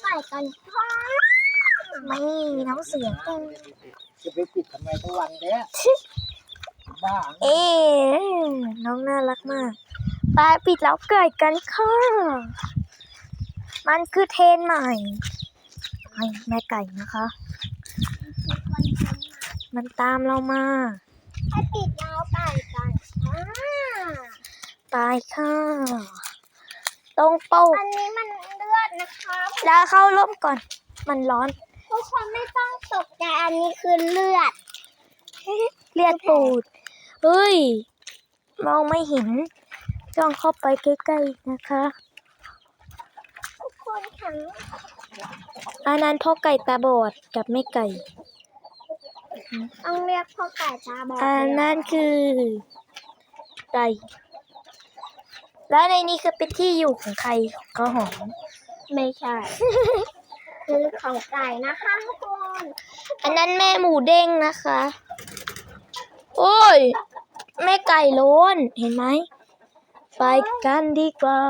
ไก่กันค่ะไม่มีน้องเสียงกันจะไปปิดทำไมทุกวันเนี้ยบ้าเอ๊ะน้องน่ารักมากไปปิดแล้วไก่กันค่ะมันคือเทรนใหม่ไอ้แม่ไก่นะคะ มันตามเรามาให้ปิดแล้วไก่กันค่ะตายค่ะตรงเป้าอันนี้มันเลือด นะคะแล้วเข้าร่มก่อน มันร้อน ทุกคนไม่ต้องตกใจอันนี้คือเลือด เลียดปูด เฮ้ย มองไม่เห็นจ้องเข้าไปใกล้ๆนะคะทุกคนค่ะอันนั้นพ่อไก่ตาบอดกับแม่ไก่ ต้องเรียกพ่อไก่ตาบอดอันนั้นคือไก่แล้วในนี้คือเป็นที่อยู่ของใครของข้าวหอม ไม่ใช่ คือของไก่นะคะทุกคน อันนั้นแม่หมูเด้งนะคะ โอ้ย แม่ไก่โล้นเห็นไหม ไปกันดีกว่า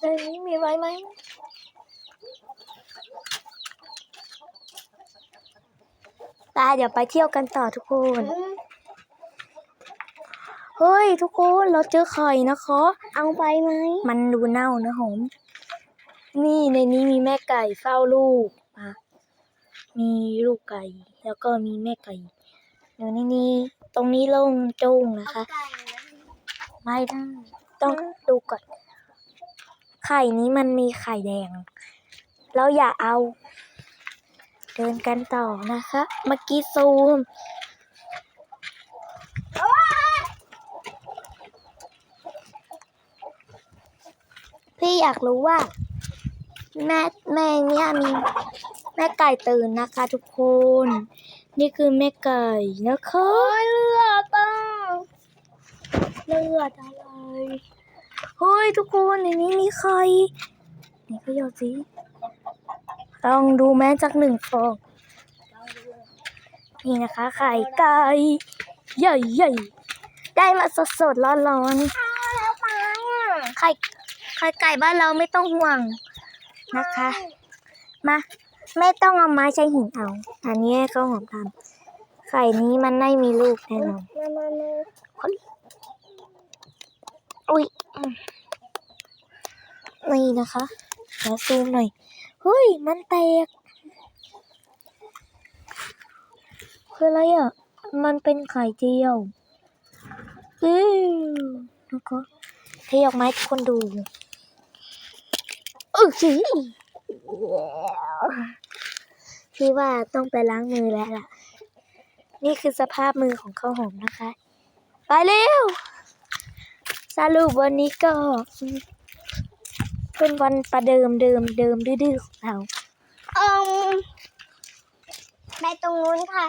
ในนี้มีไว้ไหมตาเดี๋ยวไปเที่ยวกันต่อทุกคน เฮ้ย ทุกคนเราเจอไข่นะคะ เอาไปไหม มันดูเน่านะหอม นี่ในนี้มีแม่ไก่เฝ้าลูกอะมีลูกไก่ แล้วก็มีแม่ไก่เดี๋ยวนี้นี่ตรงนี้โล่งโจ้งนะคะไก่นะไม่ได้ต้องดูก่อน ไข่นี้มันมีไข่แดง เราอย่าเอา เดินกันต่อนะคะ เมื่อกี้ซูม พี่อยากรู้ว่า แม่แม่เนี่ยมีแม่ไก่ตื่นนะคะ ทุกคน นี่คือแม่ไก่นะคะเลือดอะเลือดอะไรเฮ้ยทุกคนในนี้มีไข่นี่ก็ยอดสิลองดูแม้จากหนึ่งฟองนี่นะคะไข่ไก่ใหญ่ๆได้มาสดๆร้อนเอาแล้วไปอะๆไข่ ไข่ไก่บ้านเราไม่ต้องห่วงนะคะ มาไม่ต้องเอาไม้ใช้หินเอา อันนี้ให้ข้าวหอมทำไข่นี้มันไม่มีลูกแน่นอนมามามาอุ้ยอืมนี่นะคะเดี๋ยวซูมหน่อยเฮ้ย มันแตกคืออะไรอะ มันเป็นไข่เจียวอือนะคะเทออกมาให้ทุกคนดู เออสิพี่ว่าต้องไปล้างมือแล้วล่ะ นี่คือสภาพมือของข้าวหอมนะคะ ไปเร็ว สรุปวันนี้ก็เป็นวันประเดิมเดิมเดิมดื้อๆของเราเอิมไปตรงนู้นค่ะ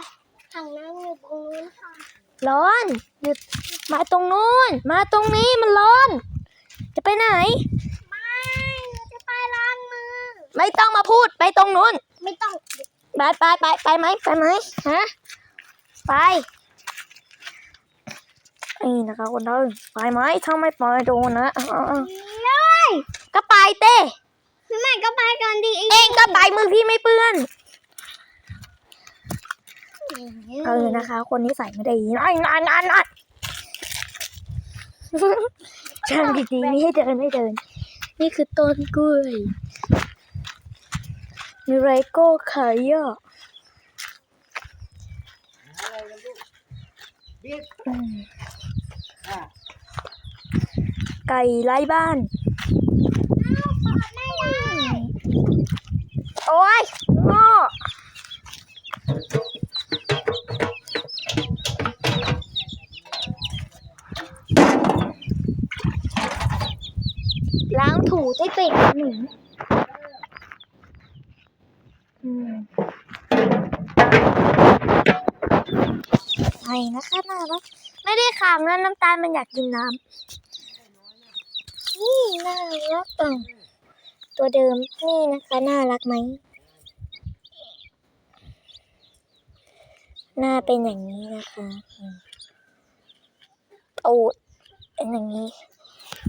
ทางนั่งอยู่ตรงนู้นค่ะ ร้อนหยุดมาตรงนู้น มาตรงนี้มันร้อน จะไปไหน ไม่หนูจะไปล้างมือ ไม่ต้องมาพูดไปตรงนู้น ไม่ต้อง ไปไปไปไปไหมไปไหมฮะ ไปนี่นะคะคนเดินไปไหมถ้าไม่ไปโดนนะเอาเอาเอาเลยก็ไปเต้พี่ใหม่ก็ไปกันดีเองก็ไปมือพี่ไม่เปื้อนเออนะคะ คนนี้ใส่ไม่ได้นานนานนานนานช่างดีๆนี่ให้เดินไม่เดิน นี่คือต้นกล้วย มีไรก้ขายอะบิ๊กอืมอะไก่ไร้บ้าน โอ้ยงอล้างถูได้เป็ดหนึ่ง ไงนะคะน่ารักไม่ได้ขำนะน้ำตาลมันอยากกินน้ำนี่น่ารักอะตัวเดิมนี่นะคะน่ารักไหมหน้าเป็นอย่างนี้นะคะอืมตูดเป็นอย่างนี้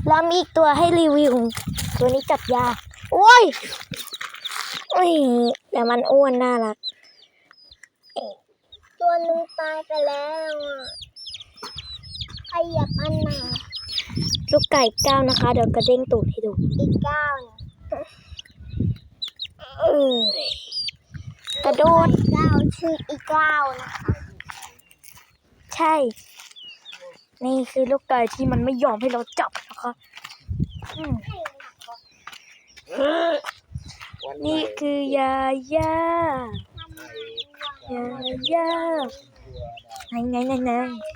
แล้วมีอีกตัวให้รีวิว ตัวนี้จับยากโอ้ย อ้ยแต่มันอ้วนน่ารัก ตัวหนึงตายไปแล้วอะใครอยากอันน่ะลูกไก่ก้าวนะคะ เดี๋ยวกระเด้งตูดให้ดู อีกเก้าเนี่ยเออกระโดดเก้าชื่ออีกเก้านะคะ ใช่ นี่คือลูกไก่ที่มันไม่ยอมให้เราจับนะคะอืมวั นใหม่นี่คือยาย่ายาย่าไหนไหนไหนไหน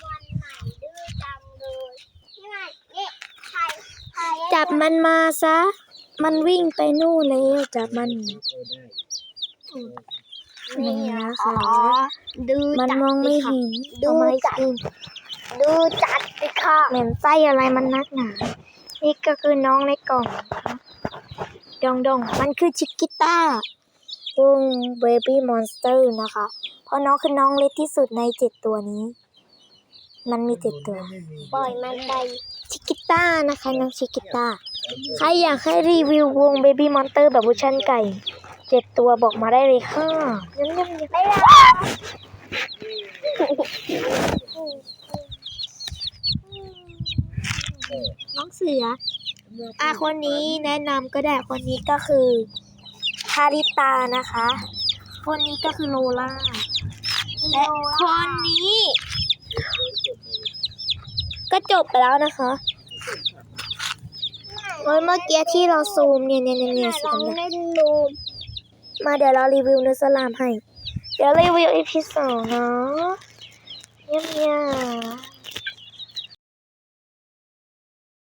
วันไหนดื้อจังเลยนี่ไงนี่ใครใครจับมันมาซะ มันวิ่งไปนู่นแล้วจับมันเออได้นี่นะคะดื้อมันจัดมองไม่สิค่ะเห็นดูเอาไม้จัดคืนดื้อจัดสิค่ะเหม็นไส้อะไรมันนักหนา นี่ก็คือน้องในกล่องนะคะ ดองดองมันคือชิกิต้าวงเบบี้มอนสเตอร์นะคะ เพราะน้องคือน้องเล็กที่สุดในเจ็ดตัวนี้ มันมีเจ็ดตัว ปล่อยมันไปชิกิต้านะคะน้องชิกิต้าใครอยากให้รีวิววงเบบี้มอนสเตอร์แบบเวอร์ชันไก่เจ็ดตัวบอกมาได้เลยค่ะยังยังยังไม่ได้น้องเสือ อะคนนี้แนะนำก็ได้คนนี้ก็คือฮาริตานะคะ คนนี้ก็คือโลล่าและคนนี้ ก็จบไปแล้วนะคะเมื่อเมื่อกี้ที่เราซูมเนี่ยเนี่ยเนี่ยเนี่ยสีลองดำๆเล่นดูมาเดี๋ยวเรารีวิวเนื้อสลามให้ เดี๋ยวรีวิวอีพีสองเนาะเยี่ยมเยี่ยม